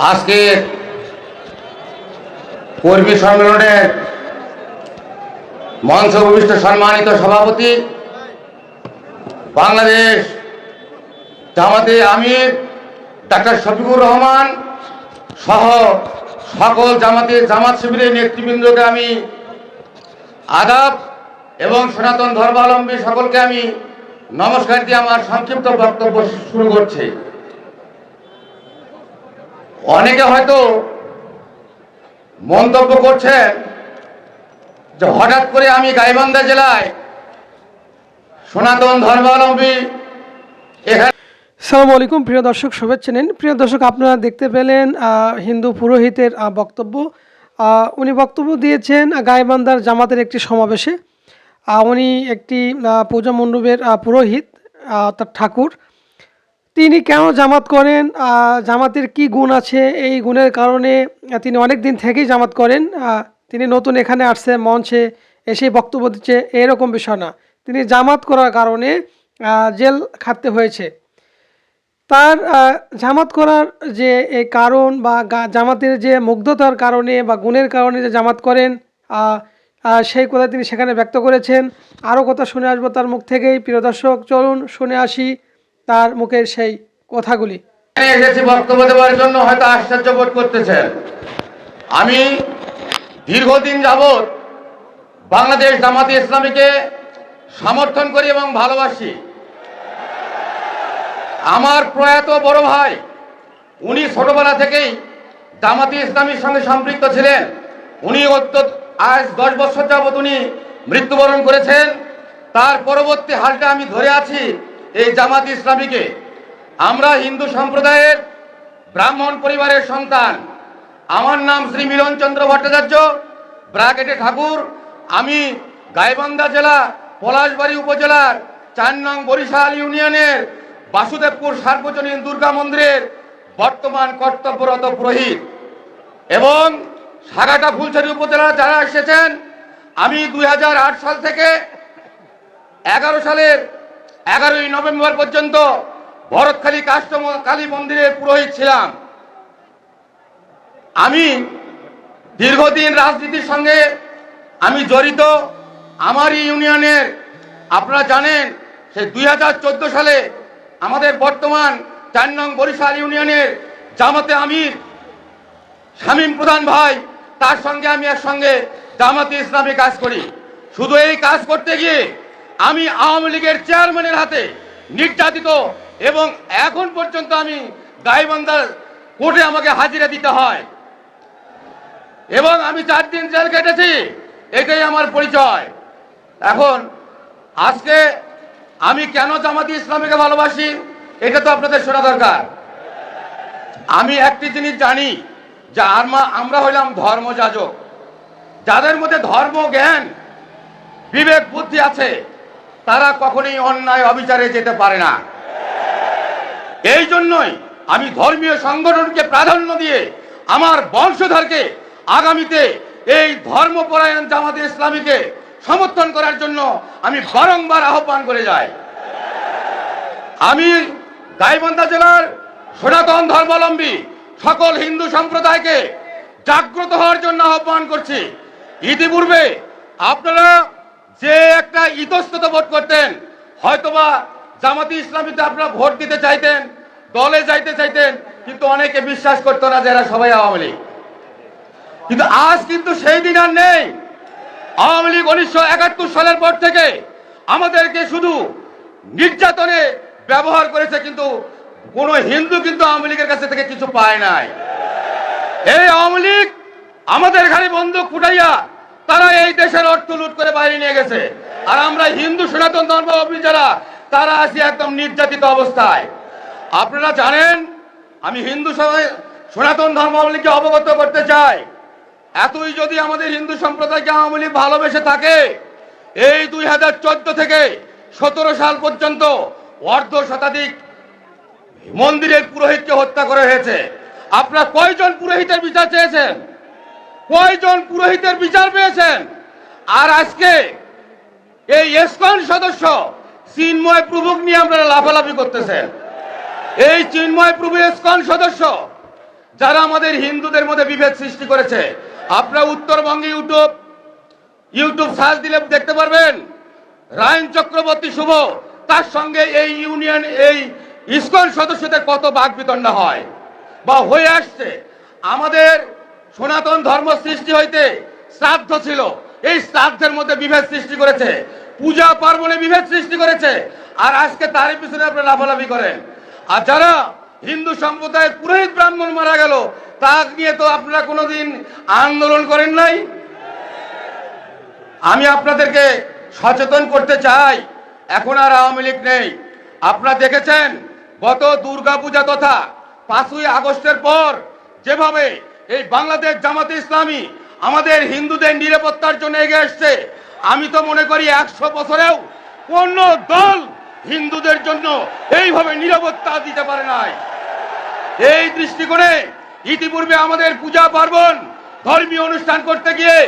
আজকের কর্মী সম্মেলনের মঞ্চ ভূমিষ্ঠ সম্মানিত সভাপতি বাংলাদেশ জামাতে আমির ডাক্তার শফিকুর রহমান সহ সকল জামাতে জামাত শিবিরের নেতৃবৃন্দকে আমি আদাব এবং সনাতন ধর্মাবলম্বী সকলকে আমি নমস্কার দিয়ে আমার সংক্ষিপ্ত বক্তব্য শুরু করছি। অনেকে হয়তো মন্তব্য করছেন যে হঠাৎ করে আমি গাইবান্ধা জেলায় সনাতন ধর্মাবলম্বী এখানে সালাম আলাইকুম, প্রিয় দর্শক, শুভেচ্ছা নিন। প্রিয় দর্শক, আপনারা দেখতে পেলেন হিন্দু পুরোহিতের বক্তব্য। উনি বক্তব্য দিয়েছেন গাইবান্ধার জামাতের একটি সমাবেশে। উনি একটি পূজা মণ্ডপের পুরোহিত অর্থাৎ ঠাকুর। তিনি কেন জামাত করেন? জামাতের কি গুণ আছে? এই গুণের কারণে তিনি অনেক দিন থেকেই জামাত করেন। তিনি নতুন এখানে আসছে, মঞ্চে এসে বক্তব্য দিচ্ছে, এরকম বিষয় না। তিনি জামাত করার কারণে জেল খাটতে হয়েছে। তার জামাত করার যে এই কারণ বা জামাতের যে মুগ্ধতার কারণে বা গুণের কারণে যে জামাত করেন সেই কথা তিনি সেখানে ব্যক্ত করেছেন। আরও কথা শুনে আসব তার মুখ থেকেই। প্রিয় দর্শক, চলুন শুনে আসি। তার মুখের সেই কথাগুলি। এসেছি বক্তব্য দেওয়ার জন্য, হয়তো আশ্চর্য বোধ করতেছেন। আমি দীর্ঘদিন যাবৎ বাংলাদেশ জামাতে ইসলামীকে সমর্থন করি এবং ভালোবাসি। আমার প্রয়াত বড় ভাই, উনি ছোটবেলা থেকেই জামাতি ইসলামীর সঙ্গে সম্পৃক্ত ছিলেন। উনি আজ দশ বছর যাবৎ উনি মৃত্যুবরণ করেছেন। তার পরবর্তী হালটা আমি ধরে আছি এই জামাত ইসলামীকে আমরা হিন্দু সম্প্রদায়ের ব্রাহ্মণ পরিবারের সন্তান। আমার নাম শ্রী মিলন চন্দ্র ভট্টাচার্য, ব্রাকেটে ঠাকুর। আমি গাইবান্ধা জেলা, পলাশবাড়ি উপজেলার চার নং বরিশাল ইউনিয়নের বাসুদেবপুর সার্বজনীন দুর্গা মন্দিরের বর্তমান কর্তব্যরত পুরোহিত। এবং সাগাটা ফুলছড়ি উপজেলা যারা এসেছেন, আমি দুই হাজার আট সাল থেকে এগারো সালের এগারোই নভেম্বর পর্যন্ত ভরতখালী কাষ্টম কালী মন্দিরের পুরোহিত ছিলাম। আমি দীর্ঘদিন রাজনীতির সঙ্গে আমি জড়িত। আমারই ইউনিয়নের, আপনারা জানেন, সে দুই হাজার চোদ্দ সালে আমাদের বর্তমান চার নং বরিশাল ইউনিয়নের জামাতে আমির শামীম প্রধান ভাই, তার সঙ্গে আমি একসঙ্গে জামাতে ইসলামী কাজ করি। শুধু এই কাজ করতে গিয়ে আমি আওয়ামী লীগের চেয়ারম্যানের হাতে নির্যাতিত এবং এখন পর্যন্ত আমি গাইবান্ধার কোর্টে আমাকে হাজিরা দিতে হয়। এবং আমি চার দিন জেল কেটেছি এটাই আমার পরিচয়। এখন আজকে আমি কেন জামাতি ইসলামীকে ভালোবাসি, এটা তো আপনাদের শোনা দরকার। আমি একটি জিনিস জানি, যে আমরা আমরা হইলাম ধর্মযাজক। যাদের মধ্যে ধর্ম, জ্ঞান, বিবেক, বুদ্ধি আছে তারা কখনোই অন্যায় অবিচারে যেতে পারে না। এই জন্যই আমি ধর্মীয় সংগঠনকে প্রাধান্য দিয়ে আমার বংশধরকে আগামীতে এই ধর্মপরায়ণ জামাতে ইসলামীকে সমর্থন করার জন্য আমি বারংবার আহ্বান করে যাই। আমি গাইবান্ধা জেলার সনাতন ধর্মাবলম্বী সকল হিন্দু সম্প্রদায়কে জাগ্রত হওয়ার জন্য আহ্বান করছি। ইতিপূর্বে আপনারা যে একটা ইতস্তত ভোট করতেন, হয়তোবা জামাতি ইসলামীতে আপনারা ভোট দিতে চাইতেন, দলে যাইতে চাইতেন, কিন্তু অনেকে বিশ্বাস করতো না যে এরা সবাই আওয়ামী লীগ। কিন্তু আজ কিন্তু সেই দিন আর নেই। আওয়ামী লীগ উনিশশো একাত্তর সালের পর থেকে আমাদেরকে শুধু নির্যাতনে ব্যবহার করেছে, কিন্তু কোন হিন্দু কিন্তু আওয়ামী লীগের কাছে থেকে কিছু পায় নাই। এই আওয়ামী লীগ আমাদের ঘাড়ে বন্দুক ফুটাইয়া তারা এই দেশের অর্থ লুট করে বাইরে নিয়ে গেছে। আর আমরা হিন্দু সনাতন ধর্মাবলম্বী যারা তারা আছি একদম নির্যাতিত অবস্থায়। আপনারা জানেন, আমি হিন্দু সনাতন ধর্মাবলীকে অবগত করতে চাই। এতই যদি আমাদের হিন্দু সম্প্রদায়কে আওয়ামী লীগ ভালোবেসে থাকে, এই দুই হাজার চোদ্দ থেকে সতেরো সাল পর্যন্ত অর্ধ শতাধিক মন্দিরের পুরোহিতকে হত্যা করা হয়েছে। আপনারা কয়জন পুরোহিতের বিচার চেয়েছেন? কয়জন পুরোহিতের বিচার পেয়েছেন? আর আজকে এই এসকন সদস্য চিন্ময় প্রভুক নিয়ে আপনারা লাফালাফি করতেছেন। এই চিন্ময় প্রভু এসকন সদস্য, যারা আমাদের হিন্দুদের মধ্যে বিভেদ সৃষ্টি করেছে। আপনারা উত্তরবঙ্গে ইউটিউব ইউটিউব সার্চ দিলে দেখতে পারবেন, রায়ন চক্রবর্তী শুভ, তার সঙ্গে এই ইউনিয়ন, এই ইসকন সদস্যদের কত বাক বিতণ্ডা হয় বা হয়ে আসছে। আমাদের সনাতন ধর্ম সৃষ্টি হইতে শ্রাদ্ধ ছিল। এই শ্রাদ্ধের মধ্যে বিভেদ সৃষ্টি করেছে। পূজা পার্বণে বিভেদ সৃষ্টি করেছে। আর আজকে তারই পিছনে আপনারা লাফালাফি করেন। আর যারা হিন্দু সম্প্রদায়ের পুরোহিত ব্রাহ্মণ মারা গেল তা নিয়ে তো আপনারা কোনোদিন আন্দোলন করেন নাই? আমি আপনাদেরকে সচেতন করতে চাই। এখন আর আওয়ামী লীগ নেই। আপনারা দেখেছেন, গত দুর্গাপূজা তথা পাঁচই আগস্টের পর যেভাবে এই বাংলাদেশ জামাতে ইসলামী আমাদের হিন্দুদের নিরাপত্তার জন্য এগিয়ে এসছে আমি তো মনে করি একশো বছরেও কোন দল হিন্দুদের জন্য এইভাবে নিরাপত্তা দিতে পারে নাই। এই দৃষ্টিকোণে ইতিপূর্বে আমাদের পূজা পার্বণ ধর্মীয় অনুষ্ঠান করতে গিয়ে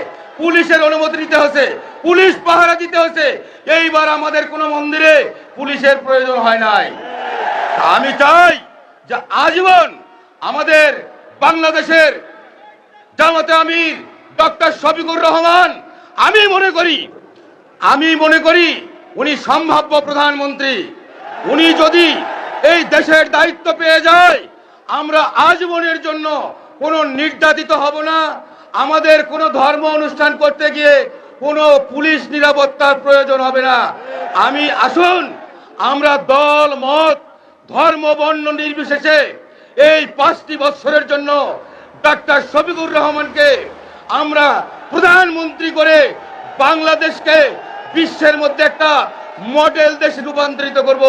পুলিশের অনুমতি নিতে হয়েছে, পুলিশ পাহারা দিতে হয়েছে। এইবার আমাদের কোনো মন্দিরে পুলিশের প্রয়োজন হয় নাই। আমি চাই যে আজীবন আমাদের বাংলাদেশের জামাতে আমির ডক্টর শফিকুর রহমান। আমি মনে করি, আমি মনে করি উনি সম্ভাব্য প্রধানমন্ত্রী। উনি যদি এই দেশের দায়িত্ব পেয়ে যায়, আমরা আজীবনের জন্য কোনো নির্যাতিত হব না। আমাদের কোনো ধর্ম অনুষ্ঠান করতে গিয়ে কোনো পুলিশ নিরাপত্তার প্রয়োজন হবে না। আমি আসুন, আমরা দল, মত, ধর্ম, বর্ণ নির্বিশেষে এই পাঁচটি বছরের জন্য ডাক্তার শফিকুর রহমানকে আমরা প্রধানমন্ত্রী করে বাংলাদেশকে বিশ্বের মধ্যে একটা মডেল দেশে রূপান্তরিত করব।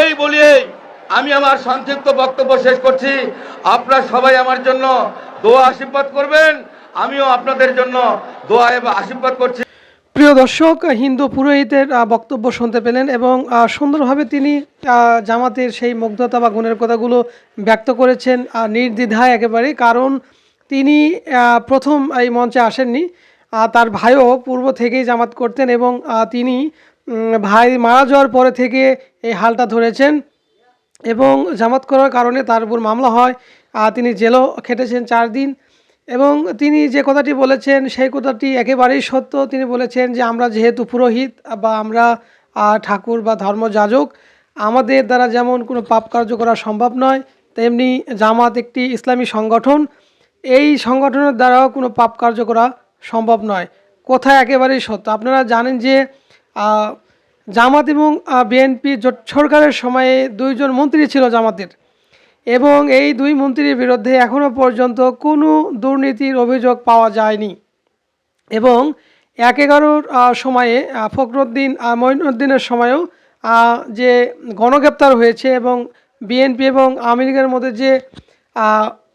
এই বলিয়ে আমি আমার সংক্ষিপ্ত বক্তব্য শেষ করছি। আপনারা সবাই আমার জন্য দোয়া আশীর্বাদ করবেন। আমিও আপনাদের জন্য দোয়া এবং আশীর্বাদ করছি। প্রিয় দর্শক, হিন্দু পুরোহিতের বক্তব্য শুনতে পেলেন এবং সুন্দরভাবে তিনি জামাতের সেই মুগ্ধতা বা গুণের কথাগুলো ব্যক্ত করেছেন নির্দ্বিধায় একেবারে। কারণ তিনি প্রথম এই মঞ্চে আসেননি তার ভাইও পূর্ব থেকেই জামাত করতেন এবং তিনি ভাই মারা যাওয়ার পরে থেকে এই হালটা ধরেছেন এবং জামাত করার কারণে তার উপর মামলা হয়। তিনি জেলও খেটেছেন চার দিন। এবং তিনি যে কথাটি বলেছেন, সেই কথাটি একেবারেই সত্য। তিনি বলেছেন যে, আমরা যেহেতু পুরোহিত বা আমরা ঠাকুর বা ধর্মযাজক আমাদের দ্বারা যেমন কোনো পাপ কার্য করা সম্ভব নয়, তেমনি জামাত একটি ইসলামী সংগঠন। এই সংগঠনের দ্বারাও কোনো পাপ কার্য করা সম্ভব নয়। কোথায় একেবারেই সত্য। আপনারা জানেন যে জামাত এবং বিএনপি জোট সরকারের সময়ে দুইজন মন্ত্রী ছিল জামাতের। এবং এই দুই মন্ত্রীর বিরুদ্ধে এখনও পর্যন্ত কোনো দুর্নীতির অভিযোগ পাওয়া যায়নি। এবং এক এগারোর সময়ে ফখরুদ্দিন মঈনুদ্দিনের সময়েও যে গণগ্রেপ্তার হয়েছে এবং বিএনপি এবং আওয়ামী লীগের মধ্যে যে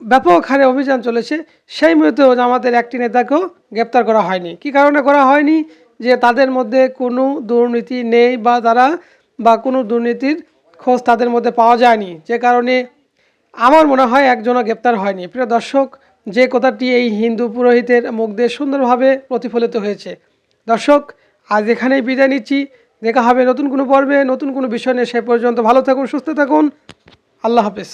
ব্যাপক হারে অভিযান চলেছে, সেই মুহূর্তেও আমাদের একটি নেতাকেও গ্রেপ্তার করা হয়নি। কি কারণে করা হয়নি? যে তাদের মধ্যে কোনো দুর্নীতি নেই বা তারা, বা কোনো দুর্নীতির খোঁজ তাদের মধ্যে পাওয়া যায়নি। যে কারণে আমার মনে হয় একজনও গ্রেপ্তার হয়নি। প্রিয় দর্শক, যে কথাটি এই হিন্দু পুরোহিতের মুখ দিয়ে সুন্দরভাবে প্রতিফলিত হয়েছে। দর্শক, আজ এখানেই বিদায় নিচ্ছি। দেখা হবে নতুন কোনো পর্বে, নতুন কোনো বিষয় নিয়ে সে পর্যন্ত। ভালো থাকুন, সুস্থ থাকুন। আল্লাহ হাফেজ।